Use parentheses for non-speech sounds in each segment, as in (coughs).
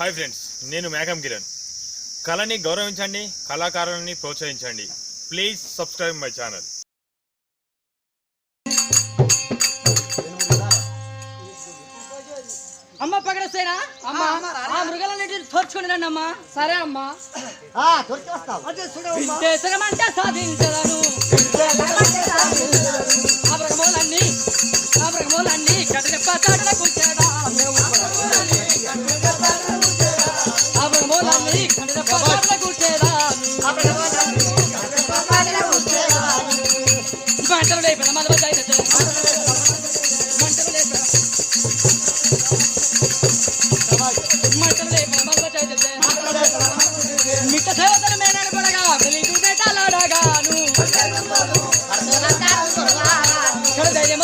Hi friends నేను మేఘం కిరణ్. కళని గౌరవించండి కళాకారులని ప్రోత్సహించండి. Please subscribe my channel. అమ్మ పగడసేనా అమ్మ. ఆ మృగాలన్నిటిని తోర్చుకుని రండి అమ్మా. సరే అమ్మా. సాధించదను మృగములన్నీ మృగములన్నీ ఆ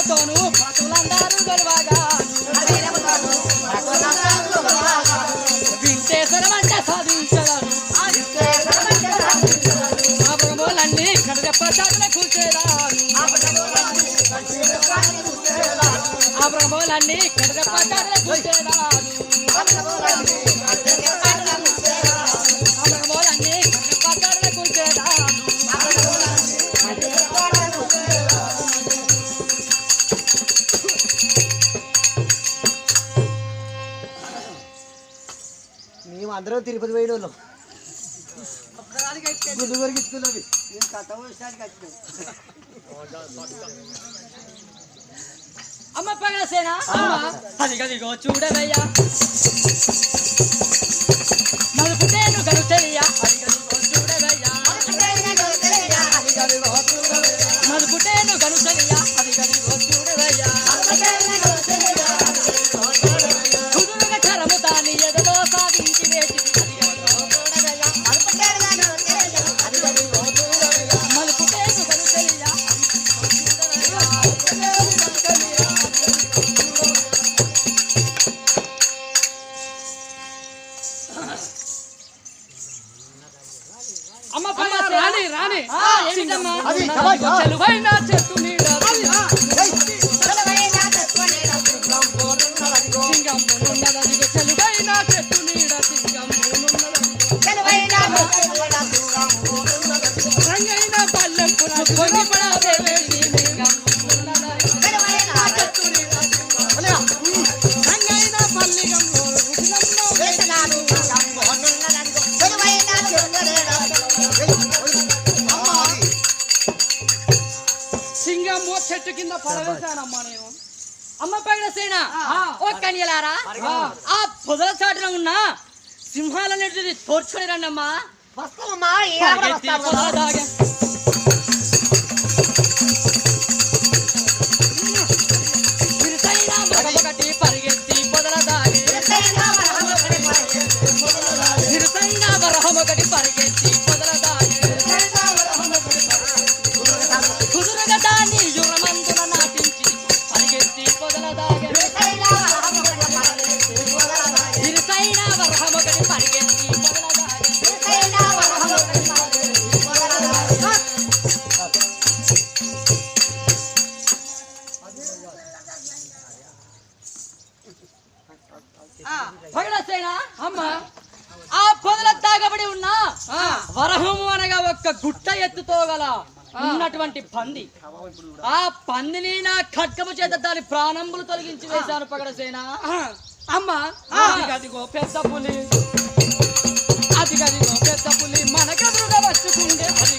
ఇక్కడ ధైర్యముతోను పటులందరూ గెలవగాను వింటేశ్వరమంటే సాధించగలను ఆ చాటున కూర్చేదాను ఆ అమ్మ పగలసేనా అమ్మ అది గదిగో చూడవయ్యా కింద పడవేశానమ్మా నేను. అమ్మ పైన సేన. ఓ కన్యలారా. ఆ పొదల చాటున ఉన్న సింహాలన్నిటిని తోర్చుకొని రండమ్మా. వస్తామమ్మా పంది. ఆ పందిని నా ఖడ్గము చేత దాని ప్రాణంబులు తొలగించి వేశాను పగడసేన అమ్మ అది గదిగో పెద్ద పులి. అది గదిగో పెద్ద పులి మనకెదురుగా వచ్చుకుంటే. అది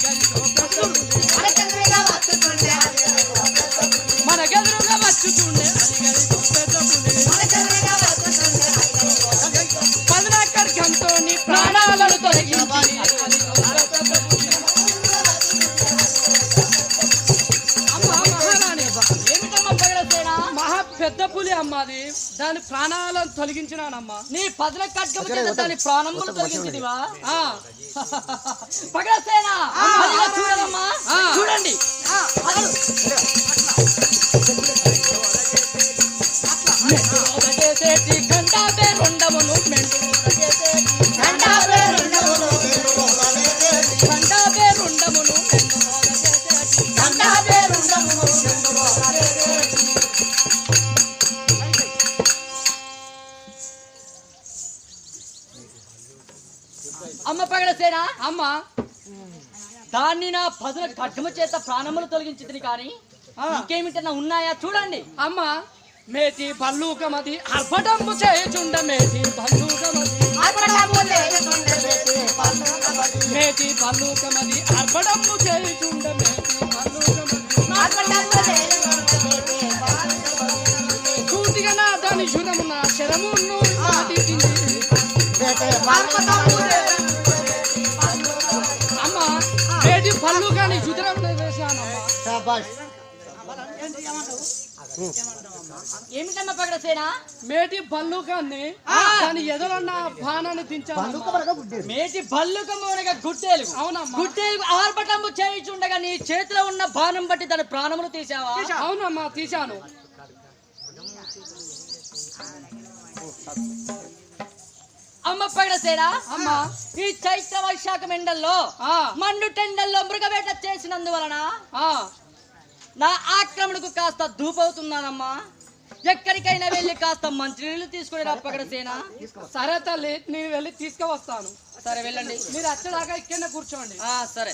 పెద్ద పులి అమ్మాది దాని ప్రాణాలను తొలగించినానమ్మా నీ పదల చేత దాని ప్రాణములు తొలగించిదివా చూడమ్మా చూడండి దాన్ని నా పదుల ఖడ్గము చేత ప్రాణములు తొలగించింది కానీ ఇంకేమిటన్నా ఉన్నాయా చూడండి. అమ్మ. మేటి భల్లూకమది అర్భటంబు చేయుచుండ భల్లూకమది మేటి భల్లూకమది. అర్భటంబు చేయుచుండ భల్లూకమది సూటిగా నా దాని శురమున శరమును శాబాష్ ఏమిటమ్మా పగడసేనా మేటి భల్లూకాన్ని దాని ఎదురన్న బాణాన్ని దించాను. మేటి భల్లుకము అనగా గుడ్డేలు. అవునమ్మా. గుడ్డేలు ఆర్భటంబు చేయుచుండగా నీ చేతిలో ఉన్న బాణం బట్టి దాని ప్రాణములు తీసావా అవునమ్మా తీశాను. అమ్మ పగడసేనా అమ్మ. ఈ చైత్ర వైశాఖం ఎండల్లో ఆ, మండు టెండల్లో మృగవేట చేసినందువలన ఆ, నా ఆక్రమణకు కాస్త దూపవుతున్నానమ్మా ఎక్కడికైనా వెళ్ళి కాస్త మంచినీళ్ళు తీసుకుని రా పగడసేనా సరే తల్లి నేను వెళ్ళి తీసుకువస్తాను. సరే వెళ్ళండి. మీరు వచ్చేదాకా ఇక్కడనే కూర్చోండి. సరే.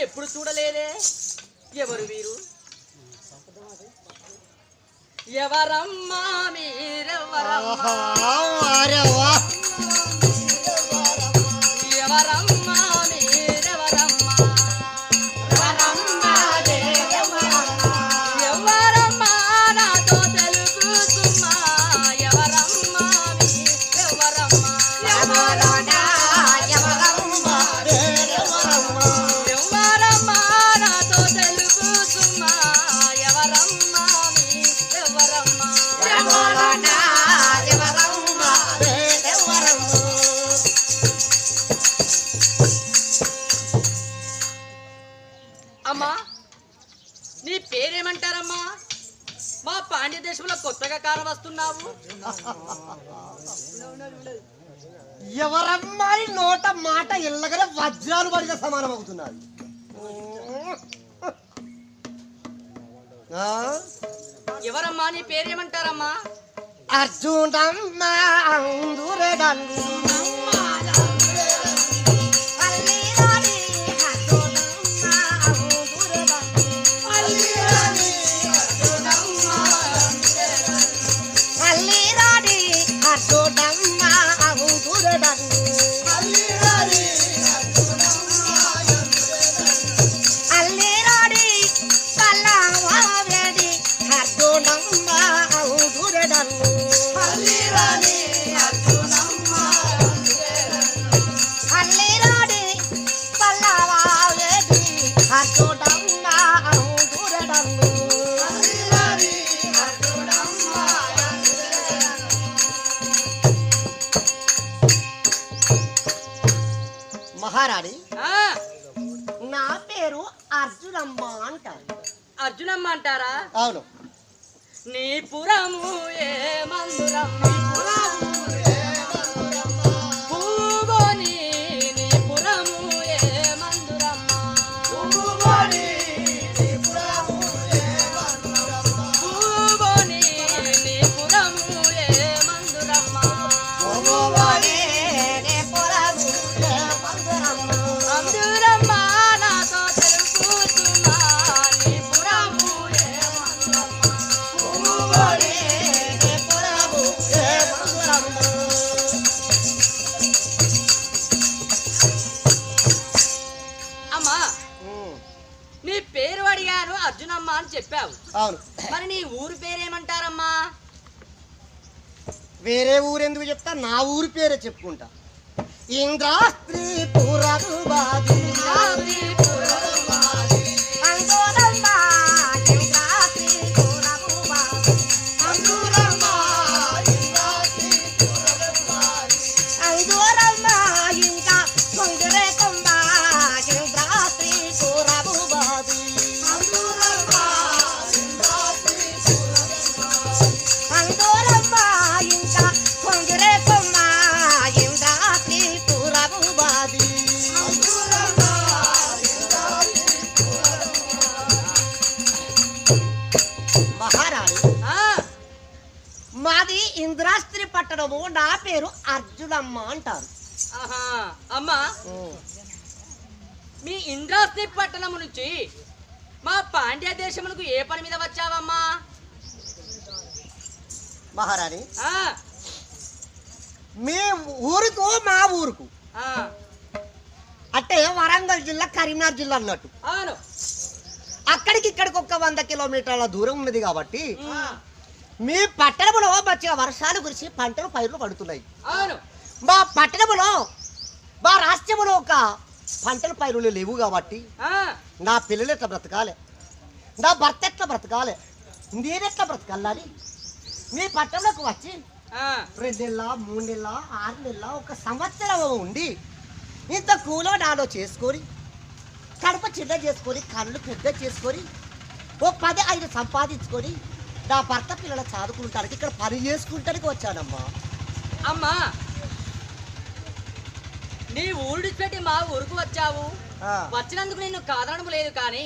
ఎప్పుడు చూడలేదే? ఎవరు వీరు? ఎవరమ్మా మీరెవరమ్మా? ఎవరమ్మా ఎవరమ్మా నీ పేరేమంటారమ్మా అర్జునమ్మ అందురెడల్లు మహారాణి. నా పేరు అర్జునమ్మ అంటారు. అర్జునమ్మ అంటారా? అవును. నీ పురము ఏ మందురమ్మ వేరే ఊరెందుకు చెప్తా? నా ఊరి పేరే చెప్పుకుంటా. ఇంద్రాస్త్రీ పురదు బాది అర్జునమ్మ అంటారు. అమ్మా. మీ ఇంద్రాస్తి పట్టణం నుంచి మా పాండ్య దేశమునకు ఏ పని మీద వచ్చావమ్మా? మహారాణి మీ ఊరుకు మా ఊరుకు. అంటే వరంగల్ జిల్లా కరీంనగర్ జిల్లా అన్నట్టు. అవును. అక్కడికి ఇక్కడికి ఒక వంద కిలోమీటర్ల దూరం ఉన్నది కాబట్టి మీ పట్టణంలో మంచిగా వర్షాలు కురిసి పంటలు పైర్లు పడుతున్నాయి. అవును. మా పట్టణంలో మా రాష్ట్రంలో ఒక పంటల పైరులు లేవు కాబట్టి నా పిల్లలు ఎట్లా బ్రతకాలి? నా భర్త ఎట్లా బ్రతకాలి? నేనెట్లా బ్రతకాలని? మీ పట్టణంలోకి వచ్చి రెండు నెలల మూడు నెలల ఆరు నెలల ఒక సంవత్సరం ఉండి ఇంత కూలో నాలో చేసుకొని కడప చిన్న చేసుకొని కళ్ళు పెద్ద చేసుకొని ఓ పది ఐదు సంపాదించుకొని నా భర్త పిల్లల చదువుకుంటానికి ఇక్కడ పని చేసుకుంటానికి వచ్చానమ్మా. అమ్మా నీ ఊరు పెట్టి మా ఊరుకు వచ్చావు? వచ్చినందుకు నేను కాదనడం లేదు కానీ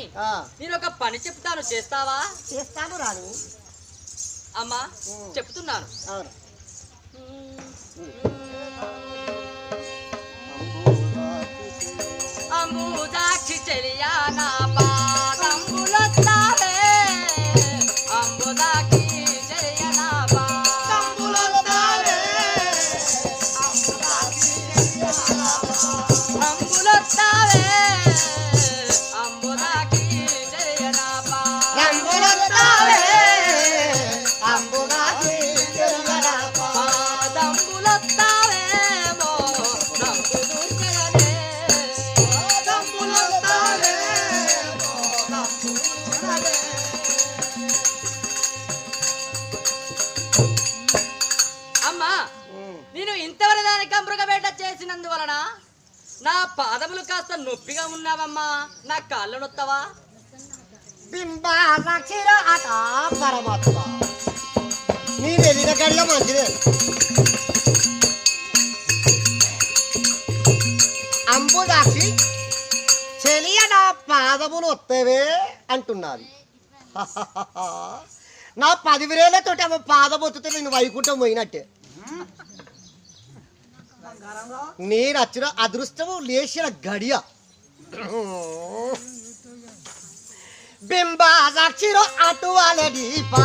నేను ఒక పని చెప్తాను చేస్తావా? చేస్తాను రాని అమ్మా. చెప్తున్నాను. అవును. అంబుదాక్షి చెలియా నా చేసినందువలన నా పాదములు కాస్త నొప్పిగా ఉన్నావమ్మా. నా కాళ్ళు నొత్తవా? బింబాక్షర అట పరమాత్మ. నీ వెళ్ళిన గడియ మంచిదే. అంబుదాక్షి చెలియ నా పాదములు వస్తేవే అంటున్నది. (laughs) నా పదివేలతో ఆమె పాదం నేను వైకుంఠం పోయినట్టే. నేను వచ్చిన అదృష్టము లేచిన గడియ. బింబాక్షిరో అటువాలే దీపా.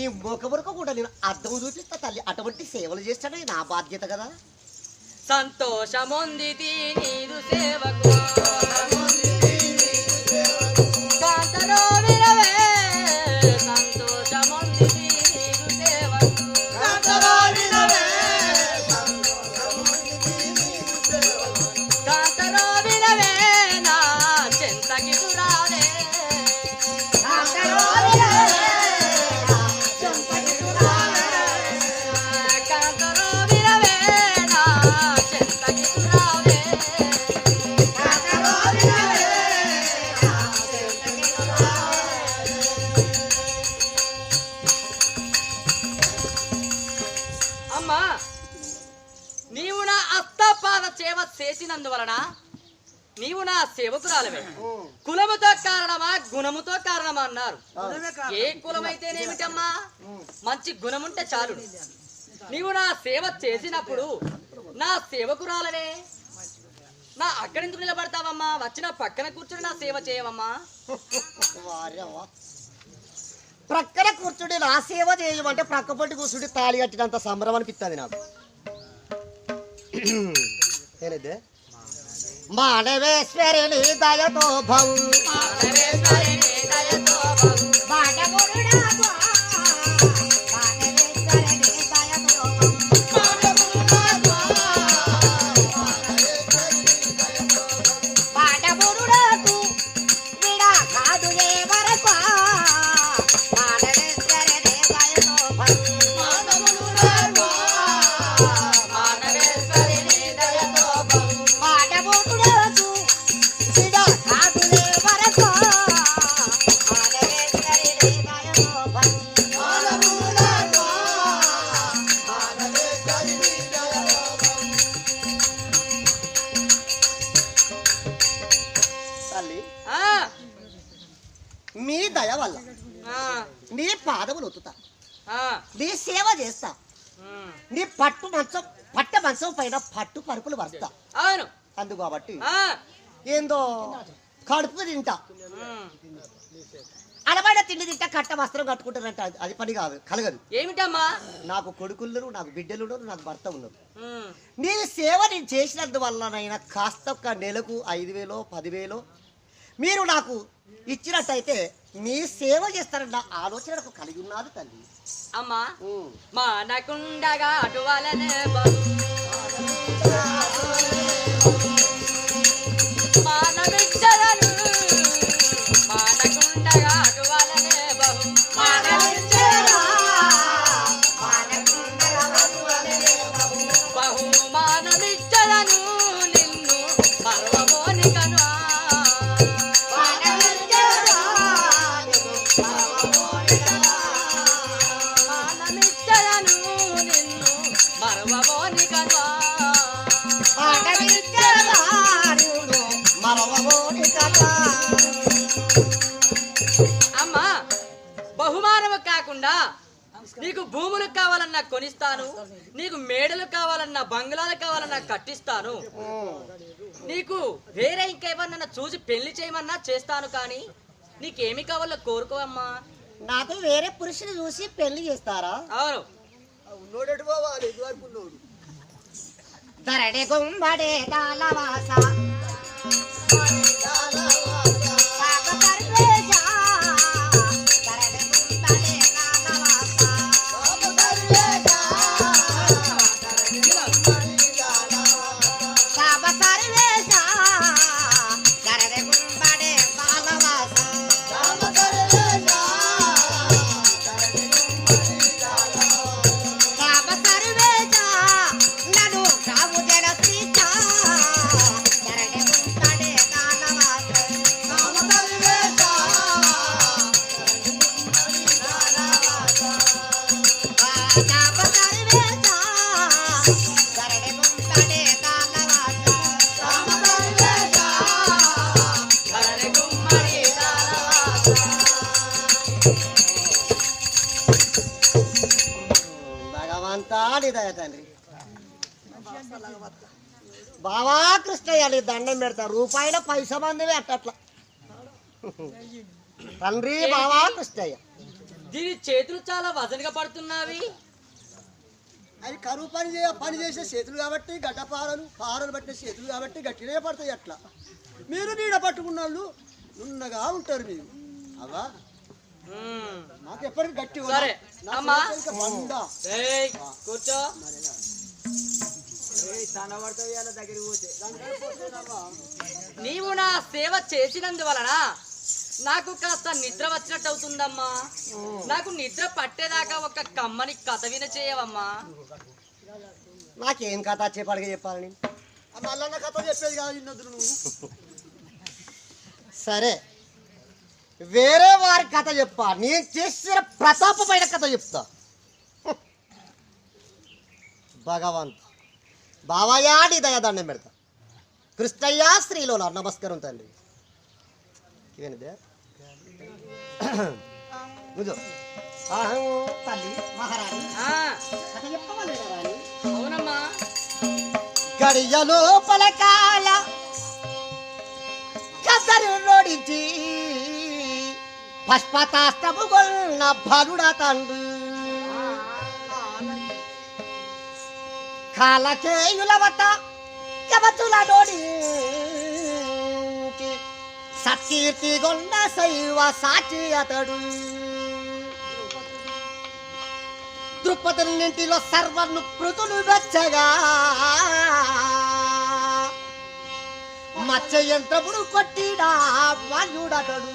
నీ ముఖమునకు కూడా నేను అర్థం చూపిస్తా తల్లి. అటువంటి సేవలు చేస్తానే నా బాధ్యత కదా. సంతోషముంది నీదు సేవకు నీవు నా సేవకురాలవే. కులముతో కారణమా గుణముతో కారణమా అన్నారు. ఏ కులమైతేనేమిటమ్మా? మంచి గుణముంటే చాలు. నీవు నా సేవ చేసినప్పుడు నా సేవకురాలనే. నా అక్కడెందుకు నిలబడతావమ్మా? వచ్చిన పక్కన కూర్చుని నా సేవ చేయవమ్మా. ప్రక్కన కూర్చుండి నా సేవ చేయమంటే ప్రక్క పట్టి కూర్చుండి తాళి కట్టినంత సంబరం అనిపిస్తుంది నాకు. ఏనైతే మానవేశ్వరుని దయతో భవు బాటమురుడాగు. మానవేశ్వరుని పైన పట్టు పరుపులు వస్తా అవును. అందు కాబట్టి ఏందో కడుపు తింటా. అలవాడ తిండి తింటా కట్ట వస్త్రం కట్టుకుంటారంట. అది- పని కాదు కలగదు. ఏమిటమ్మా? నాకు కొడుకులు నాకు బిడ్డలు నాకు భర్త ఉన్నారు ఉమ్. నీ సేవ నేను చేసినందువల్లనైనా కాస్త ఒక నెలకు ఐదు వేలో పదివేలో మీరు నాకు ఇచ్చినట్టయితే మీ సేవ చేస్తారన్న ఆలోచన నాకు కలిగి ఉన్నది తల్లి అమ్మా. మానకుండగా అటువలనే బహు ఉమ్. నీకు వేరే ఇంకేమన్నా చూసి పెళ్ళి చేయమన్నా చేస్తాను కానీ నీకేమి కావాలో కోరుకోవమ్మా. నాకు వేరే పురుషుని చూసి పెళ్ళి చేస్తారా? అవును. ధరణి దాలవాస. బావా కృష్ణయ్య నీ దండం పెడతా. రూపాయల పైసా మందివి అట్టట్లా తండ్రి బావా కృష్ణయ్య. దీని చేతులు చాలా వజనగా పడుతున్నవి. అవి కరువు పని చేయ పని చేసే చేతులు కాబట్టి గడ్డ పారలు పారలు పట్టిన చేతులు కాబట్టి గట్టినే పడతాయి అట్లా. మీరు నీడ పట్టుకున్న వాళ్ళు నున్నగా ఉంటారు మీరు. అవా. నాకు ఎప్పటికి గట్టి. సరే, నా అమ్మా. కూర్చో. నీవు నా సేవ చేసినందువలన నాకు కాస్త నిద్ర వచ్చినట్టు అవుతుందమ్మా. నాకు నిద్ర పట్టేదాకా ఒక కమ్మని కథ విన చేయవమ్మా. నాకేం కథ చెప్పాలిగా చెప్పాలని? కథ చెప్పేది కాదు నువ్వు. సరే. వేరే వారి కథ చెప్పా. నేను చేసిన ప్రతాపమైన కథ చెప్తా. భగవంత్. బావయ్యా నీ దయాదండం పెడతా. కృష్ణయ్య స్త్రీలో నా నమస్కారం తండ్రి. ఇవేనిదే (coughs) కూర్చో. అహం తల్లి మహారాణి. ఆ, కథ చెప్పమని రాణి అవునమ్మా. గడియలో పలకాల కదరు నోడించి పష్పతాస్తము గొన్న భరుడ తండ్రి. కాలకేయులవత కవతుల నోడి కీర్తి గొండ శైవ సాచి అతడు. ద్రుపదునింటిలో సర్వను పృతులు వెచ్చగా. మచ్చ యంత్రముడు కొట్టిడా వాణ్యుడతడు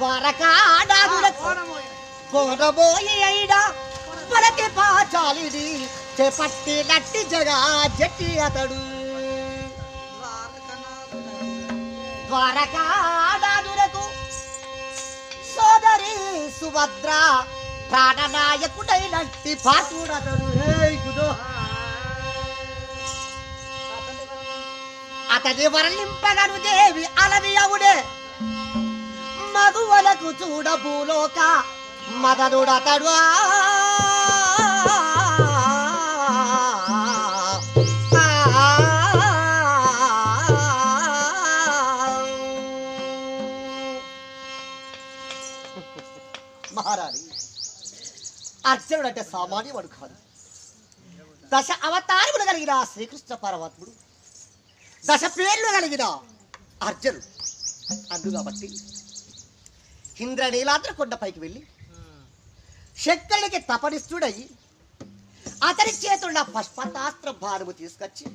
వరకాడాదులకు కోరబోయి అయిడా పలకి పాచాలిది చేపట్టి నట్టి జగా జట్టి అతడు. ద్వారకాడాదులకు సోదరి సుభద్ర ప్రాణనాయకుడైనట్టి పాటుడతడు హే అతని వరలింపగను దేవి అలవి అవుడే. మగువలకు చూడ భూలోక మదనుడతడు ఆ అర్జునుడు అంటే సామాన్యవాడు కాదు. దశ అవతారములు కలిగిన శ్రీకృష్ణ పరమాత్ముడు. దశ పేర్లు కలిగిన అర్జునుడు. అందు కాబట్టి ఇంద్ర నీలాద్ర కొండపైకి వెళ్ళి శంకరుడికి తపనిస్తుడై అతని చేతున్న పష్పతాస్త్ర భారము తీసుకొచ్చి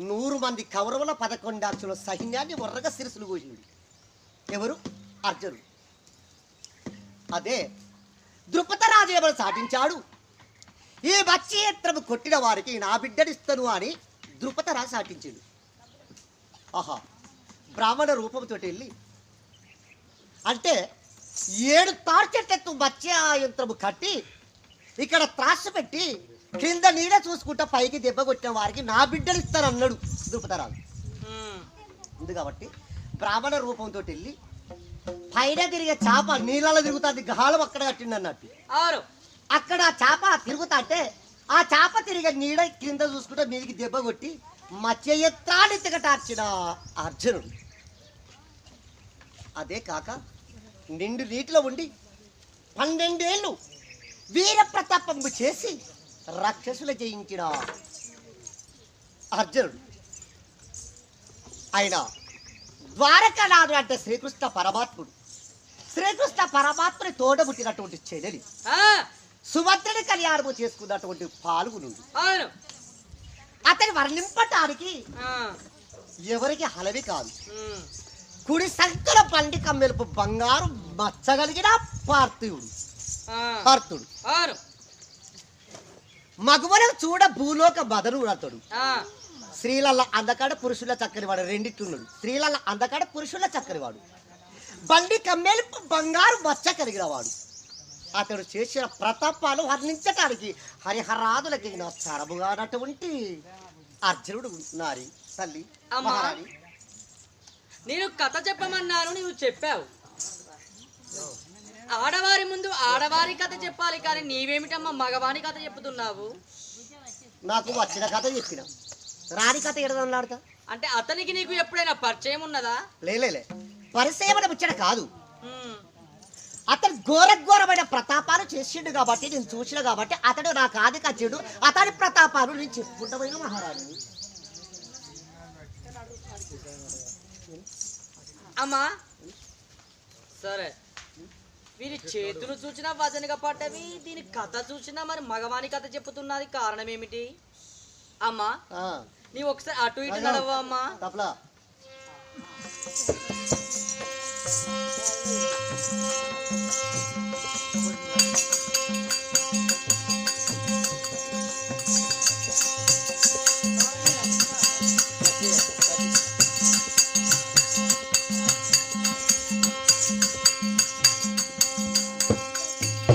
నూరు మంది కౌరవుల పదకొండాక్షుల సైన్యాన్ని వర్రగా శిరసులు కోసింది ఎవరు? అర్జునుడు. అదే ద్రుపదరాజు ఎవరు సాటించాడు ఈ బచ్చేత్రము కొట్టిన వారికి నా బిడ్డనిస్తాను అని ద్రుపదరాజు సాటించాడు. ఆహా బ్రాహ్మణ రూపంతో వెళ్ళి అంటే ఏడు తార్చెట్టెత్తు బచ్చే యంత్రము కట్టి ఇక్కడ త్రాసు పెట్టి కింద నీడ చూసుకుంటా పైకి దెబ్బ కొట్టిన వారికి నా బిడ్డలు ఇస్తారన్నాడు ద్రుపదరాజు ఉంది కాబట్టి బ్రాహ్మణ రూపంతో వెళ్ళి పైన తిరిగే చేప నీళ్ళలో తిరుగుతుంది. గాలం అక్కడ కట్టింది అన్నట్టు. అవును. అక్కడ ఆ చేప తిరుగుతా అంటే ఆ చేప తిరిగే నీడ కింద చూసుకుంటే మీదికి దెబ్బ కొట్టి మత్స్యయత్రాన్ని తిగటార్చిన అర్జునుడు. అదే కాక నిండు నీటిలో ఉండి పన్నెండేళ్ళు వీర ప్రతాపము చేసి రాక్షసులు జయించిన అర్జునుడు. ఆయన ద్వారకానాథుడు అంటే శ్రీకృష్ణ పరమాత్ముడు. శ్రీకృష్ణ పరమాత్ముని తోడబుట్టినటువంటి చెల్లెలి. ఆ, సుభద్రుడి కళ్యాణము చేసుకున్నటువంటి పాల్గొనుడు అవును. అతని వర్ణింపటానికి ఎవరికి హలవి కాదు. కుడి సంకల పండి కమ్మెలుపు బంగారు మచ్చగలిగిన పార్థివుడు. పార్థుడు. మగవరం చూడ భూలోక బదనుడు అతడు. స్త్రీలల్ల అందకాడ పురుషుల చక్కనివాడు రెండిట్టున్నాడు స్త్రీలల్ల అందకాడ పురుషుల చక్కనివాడు బండి కమ్మేలుపు బంగారు మచ్చ కలిగిన వాడు అతడు చేసిన ప్రతాపాలు వర్ణించటానికి హరిహరాదులకి నా చరముగానటువంటి అర్జునుడు నారి తల్లి. మహారాణి. నేను కథ చెప్పమన్నాను నువ్వు చెప్పావు. ఆడవారి ముందు ఆడవారి కథ చెప్పాలి కానీ నీవేమిటమ్మా మగవాని కథ చెప్తున్నావు? నాకు వచ్చిన కథ చెప్పిన. ఎడదన్నాడుతా అంటే అతనికి నీకు ఎప్పుడైనా పరిచయం ఉన్నదా? లేలే పరిసేవన ముచ్చట కాదు. అతను ఘోర ఘోరమైన ప్రతాపాలు చేసిండు కాబట్టి నేను చూసిన కాబట్టి అతడు నాకు ఆది కచ్చాడు అతని ప్రతాపాలు నేను చెప్పుకుంటామైన మహారాణి అమ్మా. సరే. వీరి చేతులు చూసినా వజనగా పడ్డవి దీని కథ చూసినా మరి మగవాని కథ చెప్పుతున్నది కారణం ఏమిటి? అమ్మా. నీవు ఒకసారి అటు ఇటు నడవా అమ్మా తప్పలా.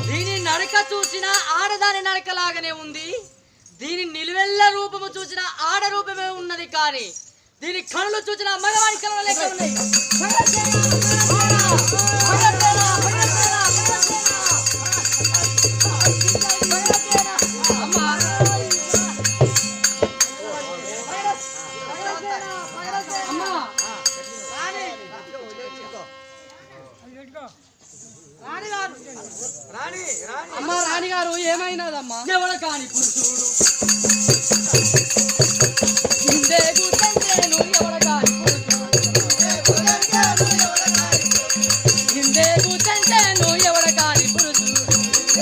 దీని నడక చూసిన ఆడదాని నడక లాగానే ఉంది. దీని రూపము చూసిన ఆడ రూపమే ఉన్నది కానీ దీని కనులు చూసిన మగవాడి కనులు లెక్క ఉన్నాయి.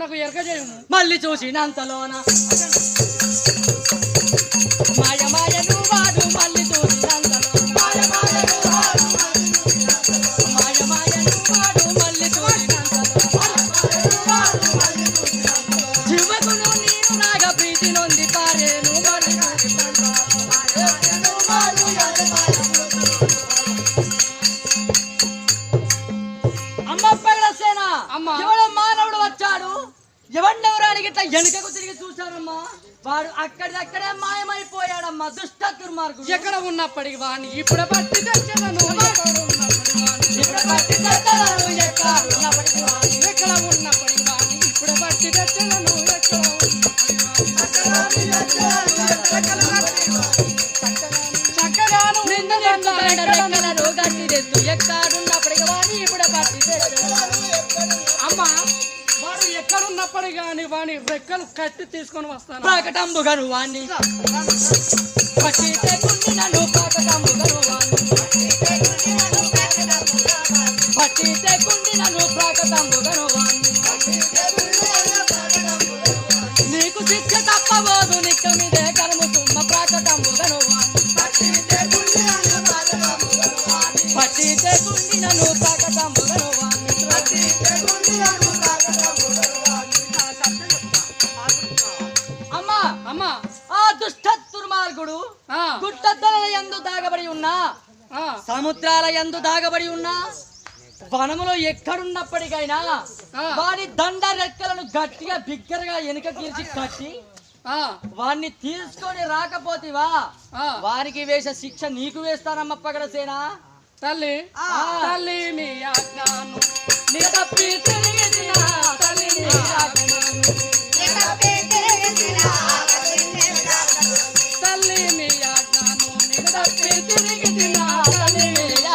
నాకు ఎరక చేయము మళ్ళీ చూసినంతలోన. మాయ మాయను వాడు మళ్ళీ చూసి ఎవడెవరానికి ఇట్లా వెనుకకు తిరిగి చూశారమ్మా? వాడు అక్కడిదక్కడే మాయమైపోయాడమ్మా దుష్ట దుర్మార్గుడు. ఎక్కడ ఉన్నప్పటికి వాణ్ణి ఇప్పుడు పట్టి తెచ్చదను ఇప్పుడు పట్టి తెస్తాను ఎక్కడ ఉన్నప్పటికీ వాడిని. ఎక్కడ ఉన్నప్పటికి ఇప్పుడు పట్టి తెచ్చదను చక్కగాను నిన్ను రెక్కలను గట్టి తెస్తూ ఎక్కడున్నప్పటికీ వాడిని ఇప్పుడు పట్టి ఎక్కడున్నప్పటికి కానీ వాని రెక్కలు కట్టి తీసుకొని వస్తాను. వాణ్ణి. నన్ను ప్రాకటంబుగను వాణ్ణి. పట్టితే కుండి నన్ను ప్రాకటంబుగను వాణ్ణి. నీకు శిక్ష తప్పబోదు నిక్క మీదే కర్మ ఎందు దాగబడి ఉన్నా వనములో ఎక్కడున్నప్పటికైనా వారి దండ రెక్కలను గట్టిగా బిగ్గరగా వెనుక తీర్చి కట్టి వారిని తీసుకొని రాకపోతేవా? వారికి వేసే శిక్ష నీకు వేస్తానమ్మ పగడసేనా? తల్లి తల్లి తల్లి తల్లి మీ తిరిగి తిన్నా తల్లి